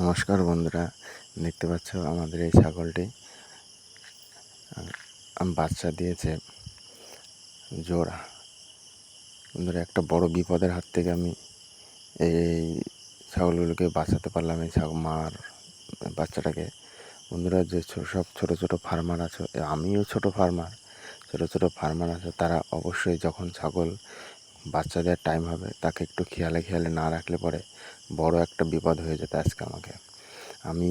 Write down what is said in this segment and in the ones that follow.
নমস্কার বন্ধুরা, দেখতে পাচ্ছ আমাদের এই ছাগলটি। বাচ্চা দিয়েছে জোড়া। বন্ধুরা, একটা বড় বিপদের হাত থেকে আমি এই ছাগলগুলোকে বাঁচাতে পারলাম, এই ছাগল মার বাচ্চাটাকে। বন্ধুরা, যে সব ছোট ছোট ফার্মার আছে, আমিও ছোট ফার্মার, ছোট ছোট ফার্মার আছে, তারা অবশ্যই যখন ছাগল বাচ্চা দেওয়ার টাইম হবে, তাকে একটু খেয়ালে খেয়ালে না রাখলে পরে বড় একটা বিপদ হয়ে যেত আজকে আমাকে। আমি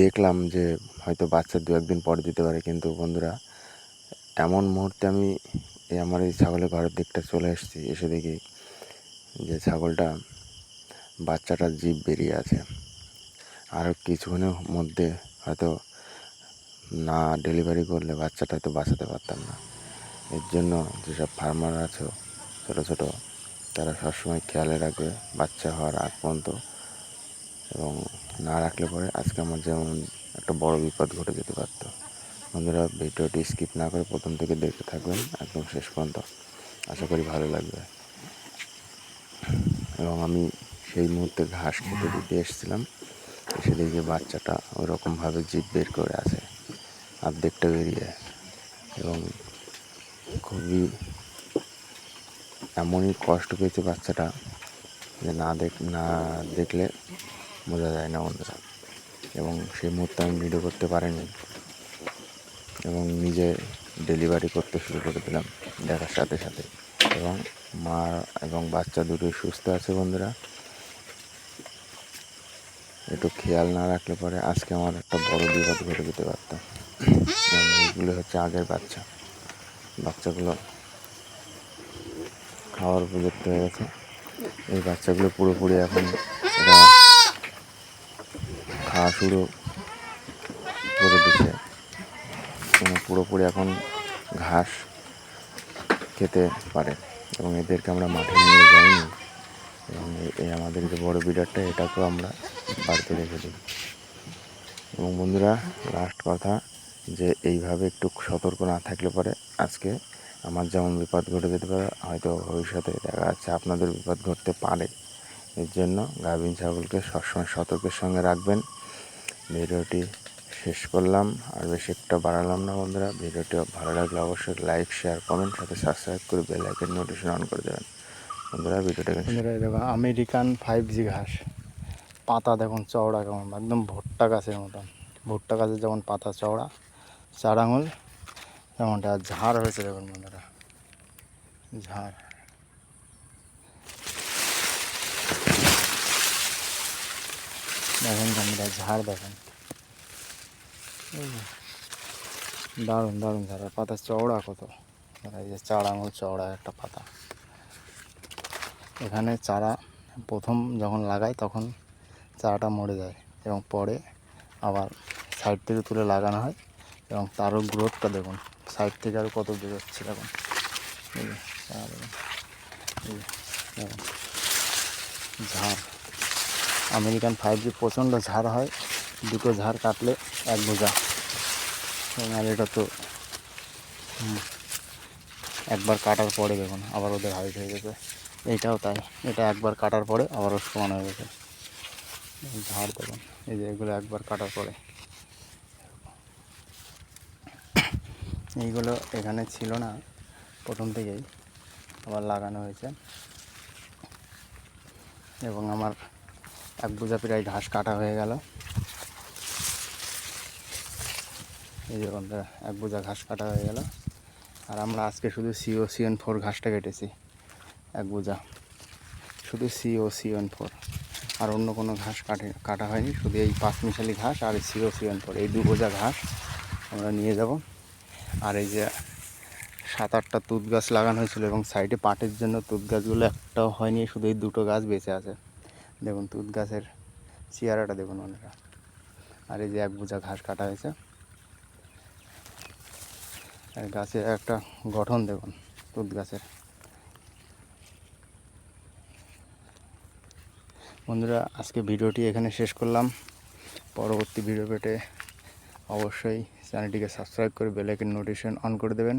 দেখলাম যে হয়তো বাচ্চা দু একদিন পরে দিতে পারে, কিন্তু বন্ধুরা, এমন মুহূর্তে আমি এই আমার এই ছাগলের ঘরের দিকটা চলে এসেছি, এসে দেখি যে ছাগলটা, বাচ্চাটার জীব বেরিয়ে আছে। আর কিছুক্ষণের মধ্যে হয়তো না ডেলিভারি করলে বাচ্চাটা হয়তো বাঁচাতে পারতাম না। এর জন্য যেসব ফার্মার আছো, ছোটো ছোটো, তারা সবসময় খেয়ালে রাখবে বাচ্চা হওয়ার আগ পর্যন্ত এবং না রাখলে পরে আজকে আমার যেমন একটা বড় বিপদ ঘটে যেতে পারতো। বন্ধুরা, ভিডিওটি স্কিপ না করে প্রথম থেকে দেখতে থাকবেন একদম শেষ পর্যন্ত। আশা করি ভালো লাগবে। এবং আমি সেই মুহূর্তে ঘাস খেতে দিতে এসেছিলাম। এসে দেখি বাচ্চাটা ওরকমভাবে জিভ বের করে আছে অর্ধেকটা বেরিয়ে। এবং খুবই এমনই কষ্ট পেয়েছে বাচ্চাটা যে না দেখ না দেখলে বোঝা যায় না বন্ধুরা। এবং সেই মুহূর্তে আমি ভিডিও করতে পারিনি। এবং নিজে ডেলিভারি করতে শুরু করে দিলাম দেখার সাথে সাথে। এবং মা এবং বাচ্চা দুটোই সুস্থ আছে বন্ধুরা। একটু খেয়াল না রাখলে পরে আজকে আমার একটা বড় বিপদ ঘটে যেতে পারতাম এগুলো হচ্ছে আগের বাচ্চা। বাচ্চাগুলো খাওয়ার উপযুক্ত হয়ে গেছে। এই বাচ্চাগুলো পুরোপুরি এখন খাওয়া শুরু করে দিচ্ছে। এবং পুরোপুরি এখন ঘাস খেতে পারে এবং এদেরকে আমরা মাঠে নিয়ে যাইনি। এবং এই আমাদের যে বড় বিডারটা এটাকেও আমরা বাড়িতে রেখে দিই। এবং বন্ধুরা লাস্ট কথা যে এইভাবে একটু সতর্ক না থাকলে পরে আজকে আমার যেমন বিপদ ঘটে যেতে পারে, হয়তো ভবিষ্যতে দেখা যাচ্ছে আপনাদের বিপদ ঘটতে পারে। এর জন্য গাভিন ছাগলকে সবসময় সতর্কের সঙ্গে রাখবেন। ভিডিওটি শেষ করলাম, আর বেশি একটা বাড়ালাম না বন্ধুরা। ভিডিওটি ভালো লাগলে অবশ্যই লাইক, শেয়ার, কমেন্ট, সাথে সাবস্ক্রাইব করে বেল আইকন নোটিফিকেশন অন করে দেবেন। বন্ধুরা এই দেখো, আমেরিকান ফাইভ জি ঘাস। পাতা দেখুন, চওড়া কেমন, একদম ভুট্টা গাছের মতন। ভুট্টা গাছের যেমন পাতা, চওড়া। চার আঙুল তেমনটা ঝাড় হয়েছে দেখুন বন্ধুরা। ঝাড়। দেখেন বন্ধুরা, ঝাড় দেখেন। দারুণ দারুণ ঝাড়। পাতা চওড়া কত? এই যে চার আঙুল চওড়া একটা পাতা। এখানে চারা প্রথম যখন লাগাই তখন চারাটা মরে যায় এবং পরে আবার সাইড থেকে তুলে লাগানো হয়। এবং তারও গ্রোথটা দেখুন সাইড থেকে আরও কত যে চারা দেখুন ঝাড়। আমেরিকান ফাইভ জি প্রচণ্ড ঝাড় হয়, দুটো ঝাড় কাটলে এক বোঝা। আর এটা তো একবার কাটার পরে দেখুন, আবার ওদের হাইট হয়ে গেছে। এইটাও তাই, এটা একবার কাটার পরে আবারও সমান হয়ে গেছে। ঝাড় দেখুন, এই যে এগুলো একবার কাটার পরে। এইগুলো এখানে ছিল না, প্রথম থেকেই আবার লাগানো হয়েছে। এবং আমার এক বোঝা প্রায় ঘাস কাটা হয়ে গেল। এই যে এক বোঝা ঘাস কাটা হয়ে গেল। আর আমরা আজকে শুধু সিও সিএন ফোর ঘাসটা কেটেছি, এক বোঝা। শুধু সিও সিএন ফোর আর অন্য কোনো ঘাস কাটে, কাটা হয়নি, শুধু এই পাঁচমিশালি ঘাস আর সিও সিএন ফোর এই দু বোঝা ঘাস আমরা নিয়ে যাব। আর এই যে সাত আটটা তুত গাছ লাগানো হয়েছিল এবং সাইডে পাটের জন্য তুত গাছগুলো একটাও হয়নি, শুধু এই দুটো গাছ বেঁচে আছে। দেখুন, তুত গাছের চেয়ারাটা দেখুন ওনারা আর এই যে এক বোঝা ঘাস কাটা হয়েছে। আর গাছের একটা গঠন দেখুন, তুত গাছের। বন্ধুরা, আজকে ভিডিওটি এখানে শেষ করলাম। পরবর্তী ভিডিও পেতে অবশ্যই চ্যানেলটিকে সাবস্ক্রাইব করে বেলাইকের নোটিফিকেশন অন করে দেবেন।